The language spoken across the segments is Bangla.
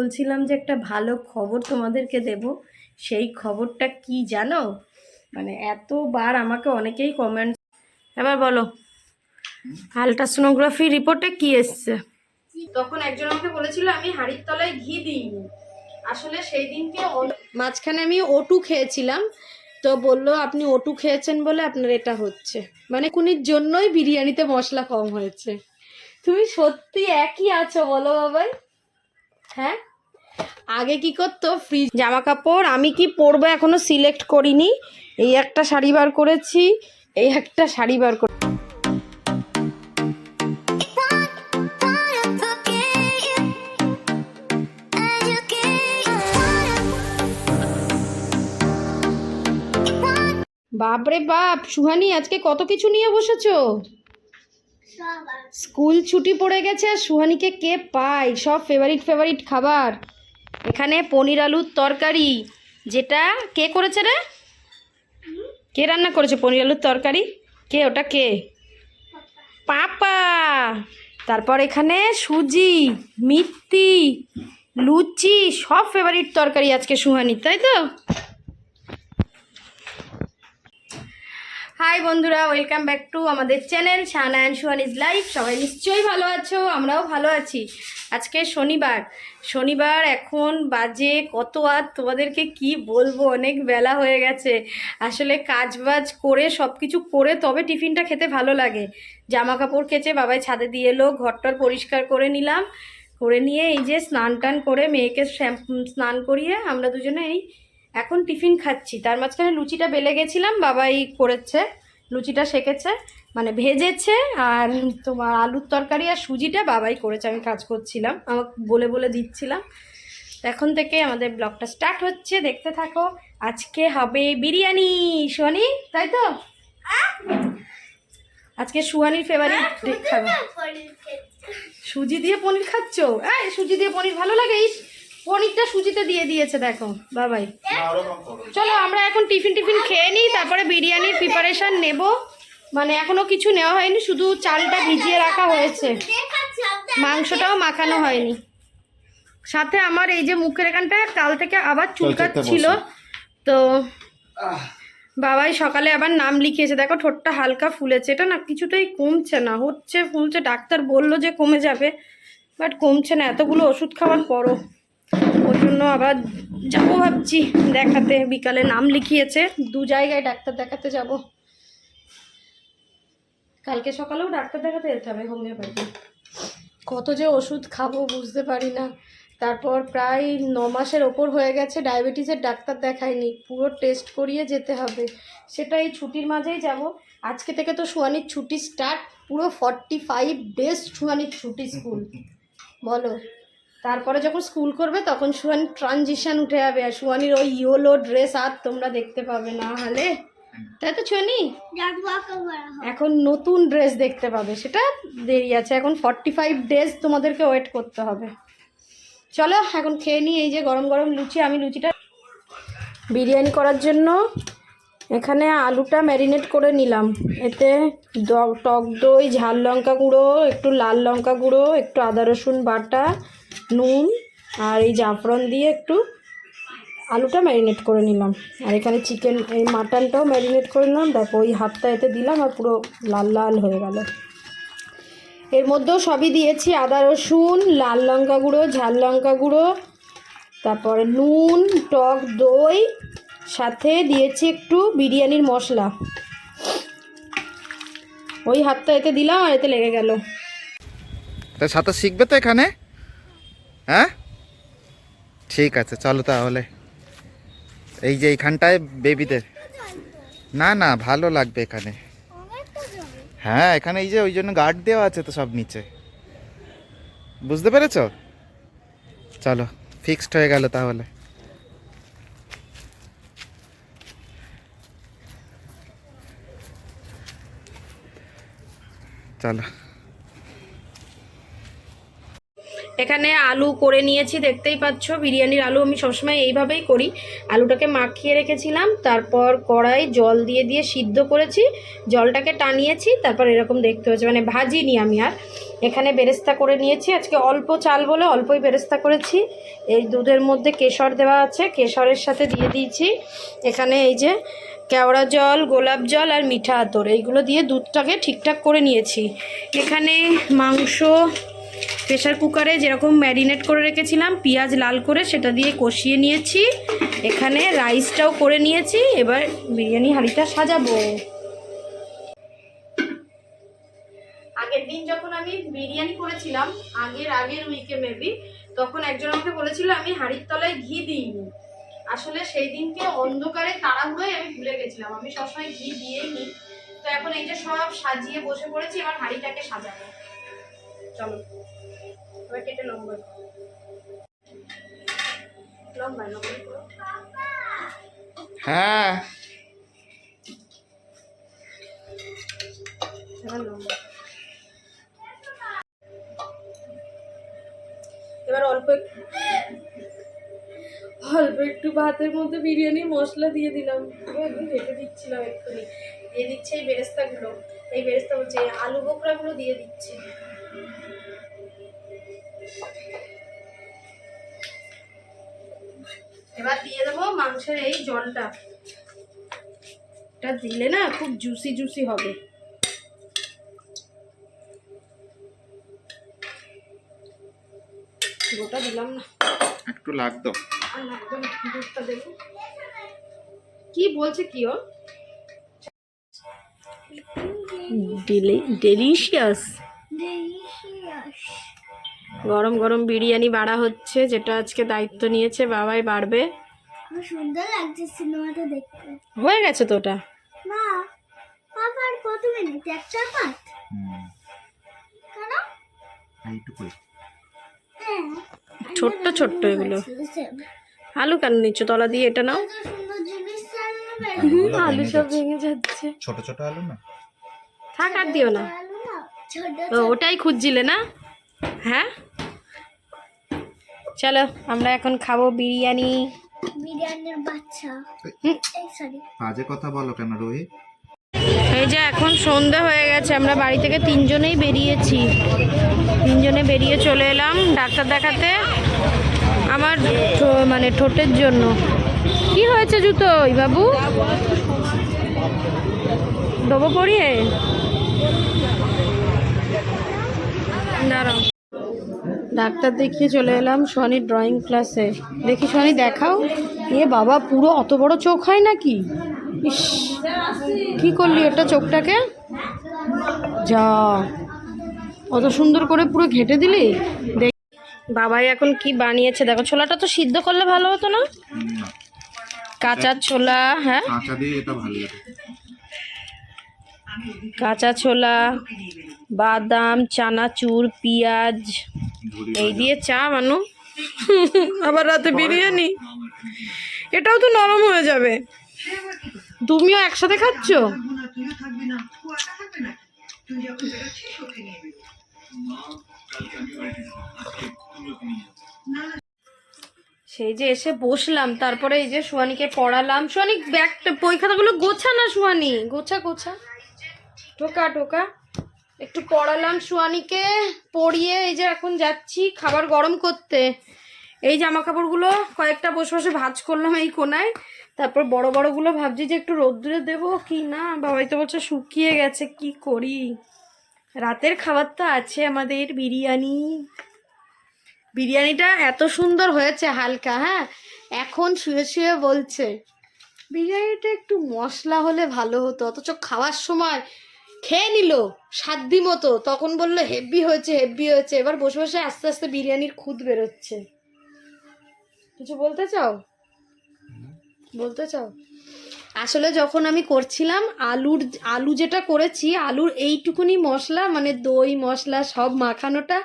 বলছিলাম যে একটা ভালো খবর তোমাদেরকে দেব। সেই খবরটা কি জানো? মানে এতবার আমাকে অনেকেই কমেন্ট এবার বলো আলট্রাসোনোগ্রাফি রিপোর্টে কি এসছে? তখন একজন আমাকে বলেছিল আমি হাড়ির তলায় ঘি দিইনি। আসলে সেই দিনকে মাঝখানে আমি ওটু খেয়েছিলাম তো বলল আপনি ওটু খেয়েছেন বলে আপনার এটা হচ্ছে। মানে কুনির জন্যই বিরিয়ানিতে মশলা কম হয়েছে। তুমি সত্যি একই আছো বলো বাবাই। হ্যাঁ? আগে কি করতো? ফ্রিজ জামা কাপড় আমি কি পরবো এখনও সিলেক্ট করিনি। এই একটা শাড়ি বার করেছি এই একটা শাড়ি বার করে বাপরে বাপ সুহানি আজকে কত কিছু নিয়ে বসেছো? স্কুল ছুটি পড়ে গেছে আর সুহানিকে কে পায়? সব ফেভারিট ফেভারিট খাবার। এখানে পনির আলুর তরকারি, যেটা কে করেছে রে? কে রান্না করেছে পনির আলুর তরকারি? কে, ওটা কে? পাপা। তারপর এখানে সুজি, মিত্তি, লুচি, সব ফেভারিট তরকারি আজকে সুহানি তাই তো? হাই বন্ধুরা ওয়েলকাম ব্যাক টু আমাদের channel Shana and Suhan is life সবাই নিশ্চয়ই ভালো আছো, আমরাও ভালো আছি। আজকে শনিবার। শনিবার এখন বাজে কত আর তোমাদেরকে কি বলব? অনেক বেলা হয়ে গেছে। আসলে কাজ বাজ করে সব কিছু করে তবে টিফিনটা খেতে ভালো লাগে। জামা কাপড় কেচে বাবাই ছাদে দিয়ে এলো, ঘরটার পরিষ্কার করে নিলাম। করে নিয়ে এই যে স্নান টান করে মেয়েকে স্নান করিয়ে আমরা দুজনে এই এখন টিফিন খাচ্ছি। তার মাঝখানে লুচিটা বেলে গেছিলাম, বাবাই করেছে। লুচিটা সেকেছে মানে ভেজেছে আর তোমার আলুর তরকারি আর সুজিটা বাবাই করেছে আমি কাজ করছিলাম আমাকে বলে বলে দিচ্ছিলাম। এখন থেকে আমাদের ব্লগটা স্টার্ট হচ্ছে দেখতে থাকো আজকে হবে বিরিয়ানি সোহানি তাই তো? আজকে সুহানির ফেভারিট খাবে। সুজি দিয়ে পনির খাচ্ছ? এই সুজি দিয়ে পনির ভালো লাগে পনিরটা সুজিতে দিয়ে দিয়েছে দেখো। বাবাই। চলো আমরা এখন টিফিন টিফিন খেয়ে নিই তারপরে বিরিয়ানির প্রিপারেশান নেব। মানে এখনও কিছু নেওয়া হয়নি শুধু চালটা ভিজিয়ে রাখা হয়েছে। মাংসটাও মাখানো হয়নি। সাথে আমার এই যে মুখের এখানটা কাল থেকে আবার চুলকাচ্ছিল। তো বাবাই সকালে আবার নাম লিখিয়েছে দেখো ঠোঁটটা হালকা ফুলেছে। এটা না কিছুতেই কমছে না হচ্ছে ফুলছে। ডাক্তার বলল যে কমে যাবে বাট কমছে না এতগুলো ওষুধ খাওয়ার পরও। ওই জন্য আবার যাব ভাবছি। দেখাতে, বিকালে নাম লিখিয়েছে। দু জায়গায় ডাক্তার দেখাতে যাব। কালকে সকালেও ডাক্তার দেখাতে যেতে হবে হোমিওপ্যাথি। কত যে ওষুধ খাব বুঝতে পারি না। তারপর প্রায় ন মাসের ওপর হয়ে গেছে, ডায়াবেটিসের ডাক্তার দেখায়নি। পুরো টেস্ট করিয়ে যেতে হবে। সেটা এই ছুটির মাঝেই যাব। আজকে থেকে তো সুয়ানির ছুটি স্টার্ট পুরো ফর্টি ফাইভ ডেজ সুয়ানির ছুটি স্কুল বলো। তারপরে যখন স্কুল করবে, তখন সুয়ানির ট্রানজিশন উঠে যাবে। আর সুয়ানির ওই ইয়োলো ড্রেস আর তোমরা দেখতে পাবে না হলে। তাই তো সুয়ানি এখন নতুন ড্রেস দেখতে পাবে। সেটা দেরি আছে। এখন ফর্টি ফাইভ ডেজ তোমাদেরকে ওয়েট করতে হবে। চলো, এখন খেয়ে নিই। এই যে গরম গরম লুচি, আমি লুচিটা বিরিয়ানি করার জন্য এখানে আলুটা ম্যারিনেট করে নিলাম। এতে টক দই, ঝাল লঙ্কা গুঁড়ো, একটু লাল লঙ্কা গুঁড়ো, একটু আদা রসুন বাটা নুন আর এই জাফরন দিয়ে একটু আলুটা ম্যারিনেট করে নিলাম। আর এখানে চিকেন, এই মাটনটাও ম্যারিনেট করে নিলাম। দেখো, ওই হাতটা এতে দিলাম আর পুরো লাল লাল হয়ে গেল। এর মধ্যেও সবই দিয়েছি আদা, রসুন, লাল লঙ্কা গুঁড়ো, ঝাল লঙ্কা গুঁড়ো, তারপরে নুন, টক, দই, সাথে দিয়েছি একটু বিরিয়ানির মশলা। ওই হাতটা এতে দিলাম আর এতে লেগে গেল। সাঁতার শিখবে তো এখানে? হ্যাঁ? ঠিক আছে, চলো তাহলে। এই যে এইখানটায় বেবিদের। না না, ভালো লাগবে এখানে। হ্যাঁ এখানে এই যে ওই জন্য গার্ড দেওয়া আছে তো সব নিচে। বুঝতে পেরেছ? চলো ফিক্সড হয়ে গেল তাহলে। চলো। এখানে আলু করে নিয়েছি, দেখতেই পাচ্ছ। বিরিয়ানির আলু আমি সবসময় এইভাবেই করি। আলুটাকে মাখিয়ে রেখেছিলাম, তারপর কড়াই জল দিয়ে দিয়ে সিদ্ধ করেছি। জলটাকে টানিয়েছি, তারপর এরকম দেখতে হচ্ছে মানে ভাজিনি আমি আর। এখানে বেরেস্তা করে নিয়েছি। আজকে অল্প চাল বলে অল্পই বেরেস্তা করেছি। এই দুধের মধ্যে কেশর দেওয়া আছে, কেশরের সাথে দিয়ে দিয়েছি। এখানে এই যে কেওড়া জল, গোলাপ জল আর মিঠা আতর, এইগুলো দিয়ে দুধটাকে ঠিকঠাক করে নিয়েছি। এখানে মাংস প্রেশার কুকারে যেরকম ম্যারিনেট করে রেখেছিলাম, পেঁয়াজ লাল করে সেটা দিয়ে কষিয়ে নিয়েছি। এখানে রাইসটাও করে নিয়েছি, এবার বিরিয়ানি হাঁড়িটা সাজাবো। আগের দিন যখন আমি বিরিয়ানি করেছিলাম, আগের আগের উইকে মেবি তখন একজন আমাকে বলেছিল, আমি হাঁড়ির তলায় ঘি দিইনি। আসলে সেই দিনকে অন্ধকারে তাড়াহুড়োয় আমি ভুলে গেছিলাম। আমি সবসময় ঘি দিয়েই নিই তো এখন এই যে সব সাজিয়ে বসে পড়েছি, এবার হাঁড়িটাকে সাজাবো। চলো। এবার কেটে লম্বা। লম্বা লম্বা হ্যাঁ। এবার অল্প অল্প একটু ভাতের মধ্যে বিরিয়ানি মশলা দিয়ে দিলাম। এবার একটু দিচ্ছিলাম এক্ষুনি দিয়ে দিচ্ছে এই বেরেস্তাগুলো। এই বেরেস্তা বলছে আলু বোকরাগুলো দিয়ে দিচ্ছি। মাংসের এই জলটা। এটা দিলে না খুব জুসি জুসি হবে। গোটা দিলাম না। একটু লাগতো। আর দুধটা দেবো। কি বলছে কি ও ডেলিশিয়াস গরম গরম বিরিয়ানি বাড়া হচ্ছে যেটা আজকে দায়িত্ব নিয়েছে বাবাই বাড়বে। সুন্দর লাগছে সিনেমাটা দেখতে। হয়ে গেছে তো ওটা? না কত মিনিট? একটা পাত কেন? এইটুকুই। হ্যাঁ। ছোট্ট ছোট্ট এগুলো। আলু কেন নিচ্ছ? তলা দিয়ে এটা নাও। আলু সব ভেঙে যাচ্ছে। ছোট ছোট আলু না? থাক আর দিও না। ও, ওটাই খুঁজছিলে না? হ্যাঁ? চলো আমরা এখন খাব বিরিয়ানি। বিরিয়ানির বাচ্চা। বাজে কথা বলো কেন রোহিত? এই যে এখন সন্ধে হয়ে গেছে আমরা বাড়ি থেকে তিনজনেই বেরিয়েছি। তিনজনে বেরিয়ে চলে এলাম ডাক্তার দেখাতে আমার ঠো- মানে ঠোঁটের জন্য। কি হয়েছে জুতোই বাবু? দেবো পড়িয়ে দাঁড়াও। ডাক্তার দেখিয়ে চলে এলাম সোয়ানির ড্রয়িং ক্লাসে দেখি সোয়ানি দেখাও। এ বাবা পুরো অত বড় চোখ হয় নাকি? ইস কি করলি ওটা চোখটাকে? যা অত সুন্দর করে পুরো ঘেটে দিলি? দেখ। বাবাই এখন কি বানিয়েছে? দেখো ছোলাটা তো সিদ্ধ করলে ভালো হতো না? কাঁচা ছোলা হ্যাঁ? কাঁচা দিয়ে এটা ভালো লাগে। কাঁচা ছোলা বাদাম চানাচুর পেঁয়াজ এই দিয়ে চা মানু আবার রাতে বিরিয়ানি। এটাও তো নরম হয়ে যাবে। তুমিও একসাথে খাচ্ছ? সেই যে এসে বসলাম তারপরে এই যে সোয়ানিকে পড়ালাম। সোয়ানি ব্যাগটা বই খাতাগুলো গোছা না সোয়ানি গোছা গোছা। টোকা টোকা। একটু পড়ালাম সোয়ানিকে পড়িয়ে এই যে এখন যাচ্ছি খাবার গরম করতে। এই জামা কাপড়গুলো কয়েকটা বসে বসে ভাজ করলাম এই কোনায়। তারপর বড় বড়গুলো ভাবছি যে একটু রোদ্দুরে দেবো কি না? বাবাই তো বলছে শুকিয়ে গেছে, কি করি? রাতের খাবার তো আছে আমাদের বিরিয়ানি। বিরিয়ানিটা এত সুন্দর হয়েছে হালকা হ্যাঁ? এখন শুয়ে শুয়ে বলছে, বিরিয়ানিটা একটু মশলা হলে ভালো হতো, অথচ খাওয়ার সময় খেয়ে নিল, সাধ্যি মতো। তখন বলল হেভি হয়েছে হেভি হয়েছে। এবার বসে বসে আস্তে আস্তে বিরিয়ানির খুদ বেরোচ্ছে। কিছু বলতে চাও? বলতে চাও? আসলে যখন আমি করছিলাম, আলুর, আলু যেটা করেছি, আলুর এইটুকুনি মশলা মানে দই, মশলা, সব মাখানোটা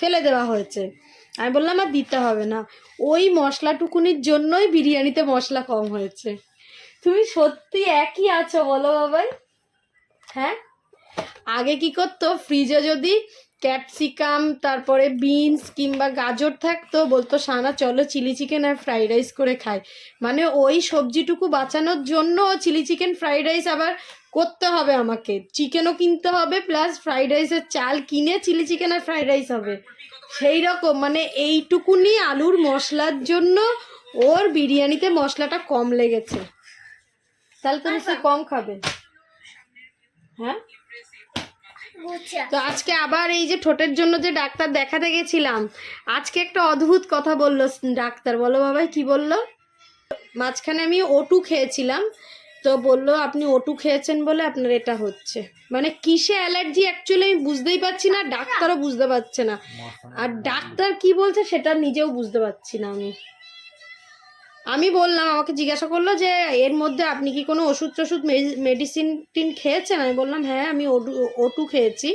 ফেলে দেওয়া হয়েছে। আমি বললাম, আর দিতে হবে না। ওই মশলাটুকুনির জন্যই বিরিয়ানিতে মশলা কম হয়েছে। তুমি সত্যি একই আছো বলো বাবাই। হ্যাঁ? আগে কি করতো? ফ্রিজে যদি ক্যাপসিকাম তারপরে বিনস কিংবা গাজর থাকতো, বলতো সানা চলো চিলি চিকেন আর ফ্রাইড রাইস করে খাই। মানে ওই সবজিটুকু বাঁচানোর জন্য চিলি চিকেন ফ্রাইড রাইস আবার করতে হবে আমাকে। চিকেনও কিনতে হবে প্লাস ফ্রাইড রাইসের চাল কিনে চিলি চিকেন আর ফ্রাইড রাইস হবে। সেই রকম মানে এইটুকুনি আলুর মশলার জন্য ওর বিরিয়ানিতে মশলাটা কম লেগেছে। তাহলে তো সে কম খাবে। হ্যাঁ? তো আজকে আবার এই যে ঠোঁটের জন্য যে ডাক্তার দেখাতে গেছিলাম আজকে একটা অদ্ভুত কথা বলল ডাক্তার। বলো বাবাই কি বলল? মাঝখানে আমি ওটু খেয়েছিলাম তো বলল আপনি ওটু খেয়েছেন বলে আপনার এটা হচ্ছে। মানে কিসে অ্যালার্জি অ্যাকচুয়ালি আমি বুঝতেই পারছি না ডাক্তারও বুঝতে পারছে না। আর ডাক্তার কি বলছে সেটা নিজেও বুঝতে পারছি না আমি। আমি বললাম, আমাকে জিজ্ঞাসা করল যে, এর মধ্যে আপনি কি কোনো ওষুধ টষুধ মেডিসিন টিন খেয়েছেন? আমি বললাম হ্যাঁ আমি ওটু ওটু খেয়েছি।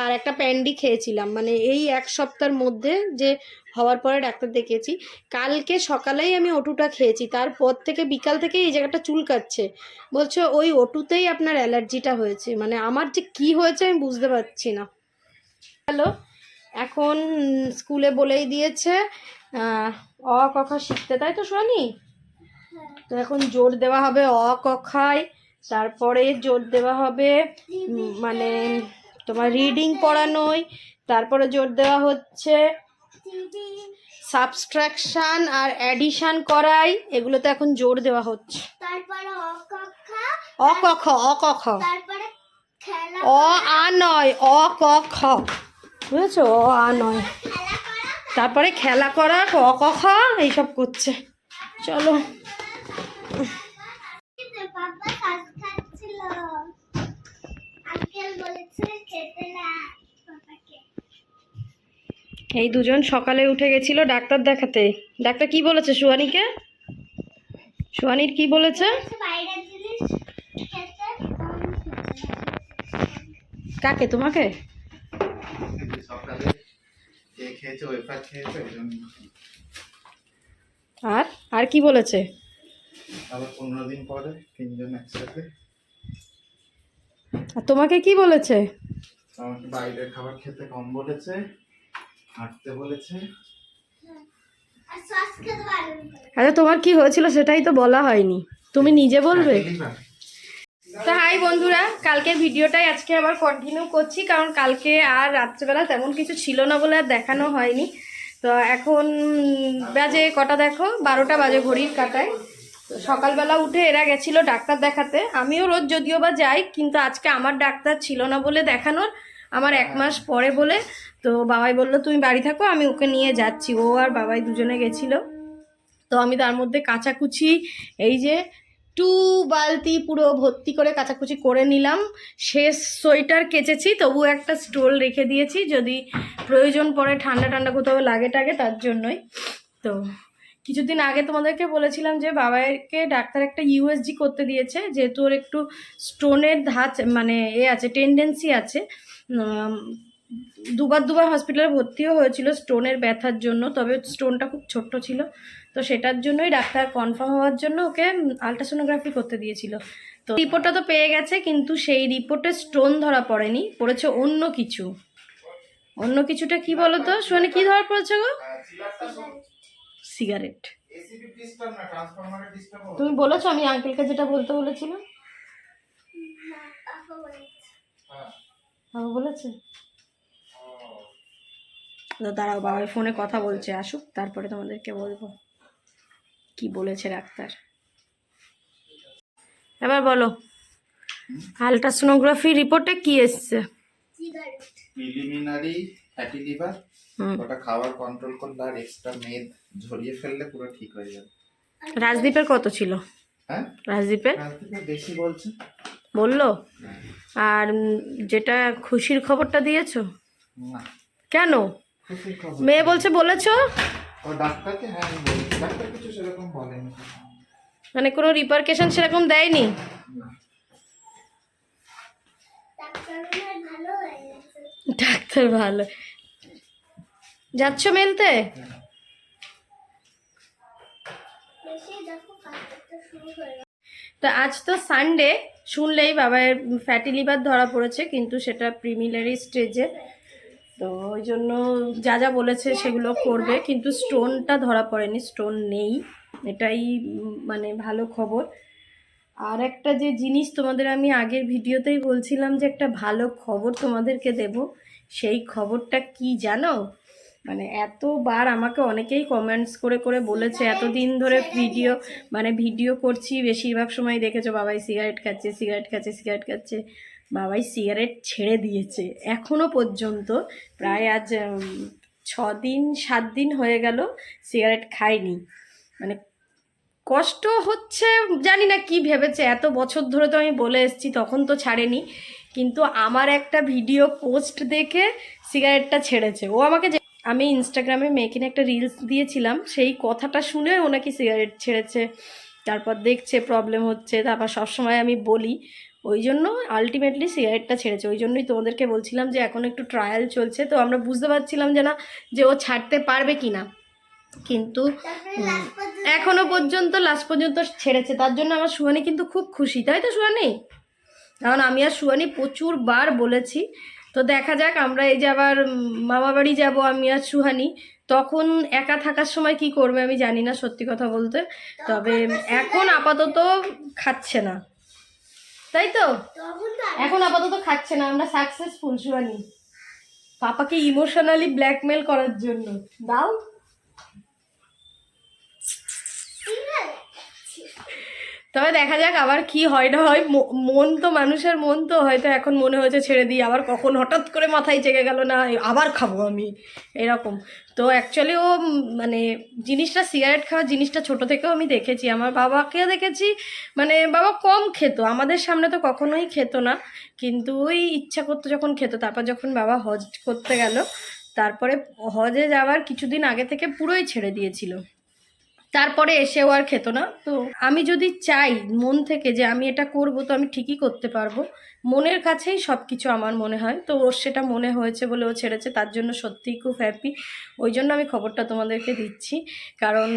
আর একটা প্যান্ডি খেয়েছিলাম। মানে এই এক সপ্তাহের মধ্যে যে হওয়ার পরে ডাক্তার দেখিয়েছি। কালকে সকালেই আমি ওটুটা খেয়েছি। তারপর থেকে বিকাল থেকে এই জায়গাটা চুলকাচ্ছে। বলছে, ওই ওটুতেই আপনার অ্যালার্জিটা হয়েছে। মানে আমার যে কি হয়েছে আমি বুঝতে পারছি না। হ্যালো, এখন স্কুলে বলেই দিয়েছে অ কথা শিখতে তাই তো শোনি তো এখন জোর দেওয়া হবে অ কথায় তারপরে জোর দেওয়া হবে মানে তোমার রিডিং পড়ানোয় তারপরে জোর দেওয়া হচ্ছে সাবস্ট্রাকশন আর অ্যাডিশন করাই এগুলোতে এখন জোর দেওয়া হচ্ছে। অ ক খ অ ক খ অ আ নয় অ ক খ। বুঝেছ? অ আ নয়। তারপরে খেলা করা ক ক খ এইসব করছে। চলো। এই দুজন সকালে উঠে গেছিল ডাক্তার দেখাতে। ডাক্তার কি বলেছে সুয়ানিকে সুয়ানির কি বলেছে। কাকে তোমাকে? খেয়েছে ওয়েফার খেয়েছে ওই জন্য। আর? আর কি বলেছে? আবার পনেরো দিন পরে তিনজন একসাথে। আর তোমাকে কি বলেছে? আমাকে বাইরের খাবার খেতে কম বলেছে হাঁটতে বলেছে। আচ্ছা তোমার কি হয়েছিল সেটাই তো বলা হয়নি। তুমি নিজে বলবে? লিভার তো হাই বন্ধুরা কালকের ভিডিওটাই আজকে আবার কন্টিনিউ করছি, কারণ কালকে আর রাত্রেবেলা তেমন কিছু ছিল না বলে আর দেখানো হয়নি। তো এখন বাজে কটা দেখো? বারোটা বাজে ঘড়ির কাটায়। তো সকালবেলা উঠে এরা গেছিল ডাক্তার দেখাতে। আমিও রোজ যদিও বা যাই, কিন্তু আজকে আমার ডাক্তার ছিল না বলে দেখানোর, আমার এক মাস পরে বলে। তো বাবাই বলল, তুমি বাড়ি থাকো, আমি ওকে নিয়ে যাচ্ছি। ও আর বাবাই দুজনে গেছিল। তো আমি তার মধ্যে কাচাকুচি, এই যে টু বালতি পুরো ভর্তি করে কাচাকুচি করে নিলাম। শেষ সোয়েটার কেচেছি তবু একটা স্টোল রেখে দিয়েছি। যদি প্রয়োজন পড়ে ঠান্ডা ঠান্ডা কোথাও লাগে টাগে, তার জন্যই। তো কিছুদিন আগে তোমাদেরকে বলেছিলাম যে, বাবাকে ডাক্তার একটা ইউএসজি করতে দিয়েছে। যেহেতু ওর একটু স্টোনের ধাঁচ মানে এ আছে টেন্ডেন্সি আছে। দুবার দুবার হসপিটালে ভর্তিও হয়েছিল স্টোনের ব্যথার জন্য তবে স্টোনটা খুব ছোট্ট ছিল। তো সেটার জন্যই ডাক্তার কনফার্ম হওয়ার জন্য ওকে আলট্রাসোনোগ্রাফি করতে দিয়েছিল। তো রিপোর্টটা তো পেয়ে গেছে কিন্তু সেই রিপোর্টে স্টোন ধরা পড়েনি পড়েছে অন্য কিছু। অন্য কিছুটা কি বলো তো শোনে কি ধরা পড়েছে গো? সিগারেট তুমি বলেছ আমি আঙ্কেলকে যেটা বলতে বলেছিলাম? বলেছে? তো দাঁড়াও বাবার ফোনে কথা বলছে আসুক তারপরে তোমাদেরকে বলব। কি বলেছে ডাক্তার? এবার বলো আলট্রাসোনোগ্রাফি রিপোর্টে কি এসছে? প্রিলিমিনারি ফ্যাটি লিভার ওটা খাবার কন্ট্রোল করলে আর এক্সট্রা মেদ ঝরিয়ে ফেললে পুরো ঠিক হয়ে যাবে। রাজদীপের কত ছিল? হ্যাঁ? রাজদীপের বেশি বলছে। বলল? আর যেটা খুশির খবরটা দিয়েছ? না। কেন? মেয়ে বলছে বলেছ? ডাক্তারকে হ্যাঁ ডাক্তার কিছু সেরকম বলেনি। মানে কোনো রিপারকেশন সেরকম দেয়নি? ডাক্তার ভালো যাচ্ছ মেলতে? তো আজ তো সানডে শুনলেই বাবার ফ্যাটি লিভার ধরা পড়েছে কিন্তু সেটা প্রিমিলারি স্টেজে তো ওই জন্য যা যা বলেছে সেগুলো করবে, কিন্তু স্টোনটা ধরা পড়েনি, স্টোন নেই। এটাই মানে ভালো খবর। আর একটা যে জিনিস তোমাদের আমি আগের ভিডিওতেই বলছিলাম যে একটা ভালো খবর তোমাদেরকে দেব, সেই খবরটা কি জানো? মানে এতবার আমাকে অনেকেই কমেন্টস করে করে বলেছে, এতদিন ধরে ভিডিও মানে ভিডিও করছি, বেশিরভাগ সময় দেখেছ, বাবাই সিগারেট খাচ্ছে সিগারেট খাচ্ছে সিগারেট খাচ্ছে। বাবাই সিগারেট ছেড়ে দিয়েছে, এখনও পর্যন্ত। প্রায় আজ ছ দিন সাত দিন হয়ে গেল সিগারেট খায়নি মানে কষ্ট হচ্ছে, জানি না কি ভেবেছে, এত বছর ধরে তো আমি বলে এসেছি, তখন তো ছাড়েনি। কিন্তু আমার একটা ভিডিও পোস্ট দেখে সিগারেটটা ছেড়েছে। ও আমাকে আমি ইনস্টাগ্রামে মেয়েকে একটা রিলস দিয়েছিলাম, সেই কথাটা শুনে ওনাকে সিগারেট ছেড়েছে। তারপর দেখছে প্রবলেম হচ্ছে, তারপর সবসময় আমি বলি, ওই জন্য আলটিমেটলি সিগারেটটা ছেড়েছে। ওই জন্যই তোমাদেরকে বলছিলাম যে, এখন একটু ট্রায়াল চলছে, তো আমরা বুঝতে পারছিলাম যে না, যে ও ছাড়তে পারবে কি না কিন্তু এখনও পর্যন্ত লাস্ট পর্যন্ত ছেড়েছে। তার জন্য আমার সুহানি কিন্তু খুব খুশি, তাই তো সুহানি? কারণ আমি আর সুহানি প্রচুর বার বলেছি তো দেখা যাক আমরা এই যে আবার মামা বাড়ি যাব আমি আর সুহানি। তখন একা থাকার সময় কি করবে আমি জানি না সত্যি কথা বলতে। তবে এখন আপাতত খাচ্ছে না। তাই তো? এখন আপাতত খাচ্ছে না আমরা সাকসেসফুল সুহানি। পাপাকে ইমোশনালি ব্ল্যাকমেল করার জন্য। দাও। তবে দেখা যাক আবার কি হয় না হয়। মন তো মানুষের মন তো, হয়তো এখন মনে হয়েছে ছেড়ে দিই, আবার কখন হঠাৎ করে মাথায় জেগে গেল, না আবার খাব আমি, এরকম। তো অ্যাকচুয়ালি ও মানে জিনিসটা, সিগারেট খাওয়ার জিনিসটা ছোট থেকেও আমি দেখেছি। আমার বাবাকেও দেখেছি মানে বাবা কম খেত, আমাদের সামনে তো কখনোই খেত না, কিন্তু ওই ইচ্ছা করতো যখন খেত, তারপর যখন বাবা হজ করতে গেল, তারপরে হজে যাওয়ার কিছুদিন আগে থেকে পুরোই ছেড়ে দিয়েছিল। তারপরে এসেও আর খেত না। তো আমি যদি চাই মন থেকে যে আমি এটা করব, তো আমি ঠিকই করতে পারব। মনের কাছেই সব কিছু আমার মনে হয়। তো ওর সেটা মনে হয়েছে বলে ও ছেড়েছে, তার জন্য সত্যিই খুব হ্যাপি ওই জন্য আমি খবরটা তোমাদেরকে দিচ্ছি। কারণ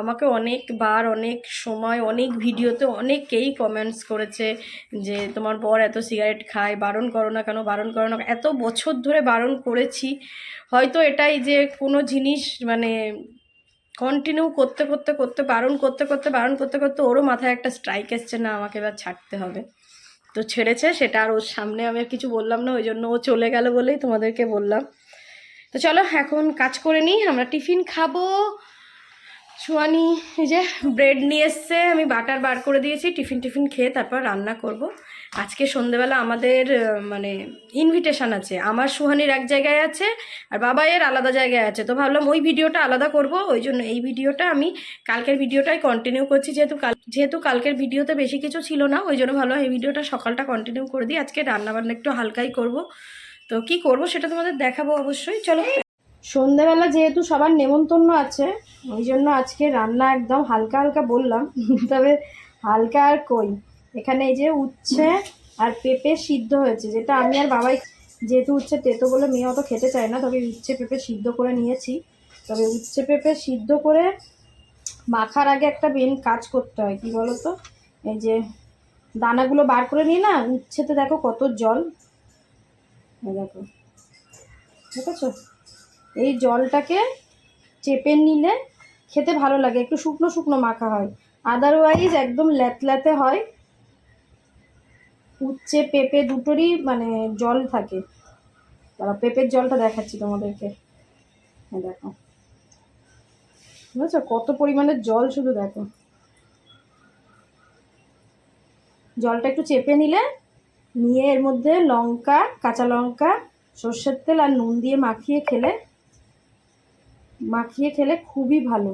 আমাকে অনেকবার, অনেক সময়, অনেক ভিডিওতে অনেকেই কমেন্টস করেছে যে, তোমার বর এত সিগারেট খায়, বারণ করো না কেন, বারণ করো না এত বছর ধরে বারণ করেছি। হয়তো এটাই যে কোনো জিনিস মানে কন্টিনিউ করতে করতে করতে, বারণ করতে করতে, বারণ করতে করতে ওরও মাথায় একটা স্ট্রাইক এসছে, না, আমাকে এবার ছাড়তে হবে। তো ছেড়েছে, সেটা আর ওর সামনে আমি আর কিছু বললাম না, ওই জন্য ও চলে গেল বলেই তোমাদেরকে বললাম। তো চলো, এখন কাজ করে নিই, আমরা টিফিন খাব। সুয়ানি, এই যে ব্রেড নিয়ে এসছে, আমি বাটার বার করে দিয়েছি, টিফিন টিফিন খেয়ে তারপর রান্না করব। আজকে সন্ধেবেলা আমাদের মানে ইনভিটেশন আছে। আমার সুহানির এক জায়গায় আছে আর বাবাইয়ের আলাদা জায়গায় আছে। তো ভাবলাম ওই ভিডিওটা আলাদা করব, ওই জন্য এই ভিডিওটা আমি কালকের ভিডিওটাই কন্টিনিউ করছি। যেহেতু কাল, যেহেতু কালকের ভিডিওতে বেশি কিছু ছিল না, ওই জন্য ভাবলাম এই ভিডিওটা সকালটা কন্টিনিউ করে দিই। আজকে রান্নাবান্না একটু হালকাই করব। তো কি করব সেটা তোমাদের দেখাবো অবশ্যই। চলো। সন্ধ্যাবেলা যেহেতু সবার নেমন্তন্ন আছে, ওই জন্য আজকে রান্না একদম হালকা হালকা বললাম। তবে হালকা আর কই। এখানে এই যে উচ্ছে আর পেঁপে সিদ্ধ হয়েছে, যেটা আমি আর বাবাই যেহেতু উচ্ছে তেতো বলে মেয়ে অত খেতে চায় না, তবে উচ্ছে পেঁপে সিদ্ধ করে নিয়েছি। তবে উচ্ছে পেঁপে সিদ্ধ করে মাখার আগে একটা মেন কাজ করতে হয়, কি বলো তো এই যে দানাগুলো বার করে নিয়ে না, উচ্ছেতে দেখো কত জল। দেখো আছে এই জলটাকে চেপে নিলে খেতে ভালো লাগে, একটু শুকনো শুকনো মাখা হয়। আদারওয়াইজ একদম ল্যাতল্যাতে হয়। উচ্ছে, পেঁপে দুটোরই মানে জল থাকে। তারা পেঁপের জলটা দেখাচ্ছি তোমাদেরকে। হ্যাঁ দেখো। বুঝেছ? কত পরিমাণের জল শুধু দেখো। জলটা একটু চেপে নিলে নিয়ে এর মধ্যে লঙ্কা, কাঁচা লঙ্কা, সর্ষের তেল আর নুন দিয়ে মাখিয়ে খেলে মাখিয়ে খেলে খুবই ভালো।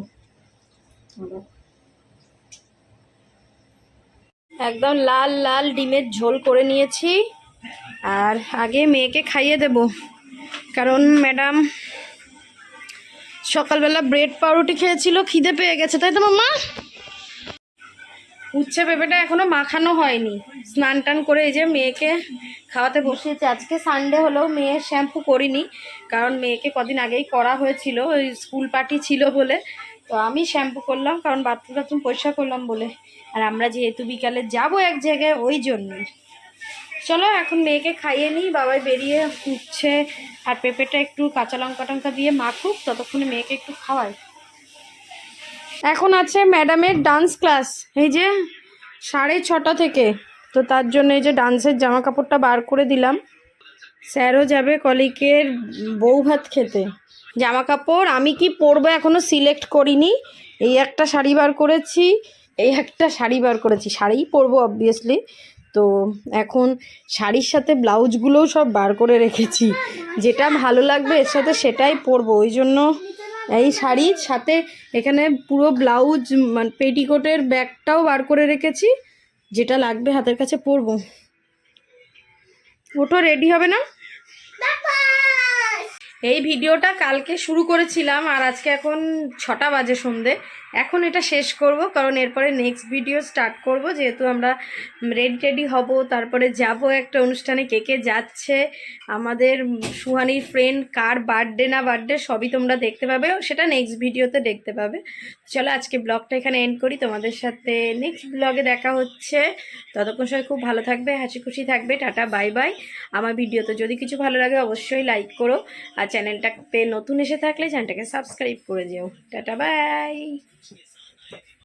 একদম লাল লাল ডিমের ঝোল করে নিয়েছি। আর আগে মেয়েকে খাইয়ে দেব। কারণ ম্যাডাম সকালবেলা ব্রেড পাউরুটি খেয়েছিল, খিদে পেয়ে গেছে, তাই তো মাম্মা? উচ্ছে পেঁপেটা এখনও মাখানো হয়নি। স্নান টান করে এই যে মেয়েকে খাওয়াতে বসিয়েছে। আজকে সানডে হলেও মেয়ে শ্যাম্পু করিনি, কারণ মেয়েকে কদিন আগেই করা হয়েছিল, ওই স্কুল পার্টি ছিল বলে। তো আমি শ্যাম্পু করলাম, কারণ বাথরুম টাথরুম পরিষ্কার করলাম বলে। আর আমরা যেহেতু বিকালে যাব এক জায়গায়, ওই জন্যই। চলো, এখন মেয়েকে খাইয়ে নিই, বাবাই বেরিয়ে উঠছে। আর পেঁপেটা একটু কাঁচা লঙ্কা টঙ্কা দিয়ে মাখুক, ততক্ষণে মেয়েকে একটু খাওয়াই। এখন আছে ম্যাডামের ডান্স ক্লাস এই যে সাড়ে ছটা থেকে। তো তার জন্য এই যে ডান্সের জামা কাপড়টা বার করে দিলাম। স্যারও যাবে কলিকের বউ ভাত খেতে। জামা কাপড় আমি কি পরবো এখনও সিলেক্ট করিনি। এই একটা শাড়ি বার করেছি, এই একটা শাড়ি বার করেছি। শাড়িই পরবো অবভিয়াসলি তো এখন শাড়ির সাথে ব্লাউজগুলোও সব বার করে রেখেছি। যেটা ভালো লাগবে এর সাথে সেটাই পরবো। ওই জন্য এই শাড়ির সাথে এখানে পুরো ব্লাউজ মানে পেটিকোটের ব্যাগটাও বার করে রেখেছি। যেটা লাগবে হাতের কাছে পরবো। ওটো রেডি হবে না? এই ভিডিওটা কালকে শুরু করেছিলাম আর আজকে এখন ছটা বাজে সন্ধে। এখন এটা শেষ করব, কারণ এরপরে নেক্সট ভিডিও স্টার্ট করব, যেহেতু আমরা রেডি টেডি হব। তারপরে যাব একটা অনুষ্ঠানে, কে কে যাচ্ছে, আমাদের সুহানির ফ্রেন্ড কার বার্থডে না বার্থডে সবই তোমরা দেখতে পাবে সেটা নেক্সট ভিডিওতে দেখতে পাবে। চলো আজকে ব্লগটা এখানে এন্ড করি, তোমাদের সাথে নেক্সট ব্লগে দেখা হচ্ছে। ততক্ষণ সবাই খুব ভালো থাকবে, হাসি খুশি থাকবে, টাটা বাই বাই আমার ভিডিওতে যদি কিছু ভালো লাগে, অবশ্যই লাইক করো। আর চ্যানেলটাতে নতুন এসে থাকলে চ্যানেলটাকে সাবস্ক্রাইব করে যেও। Tata bye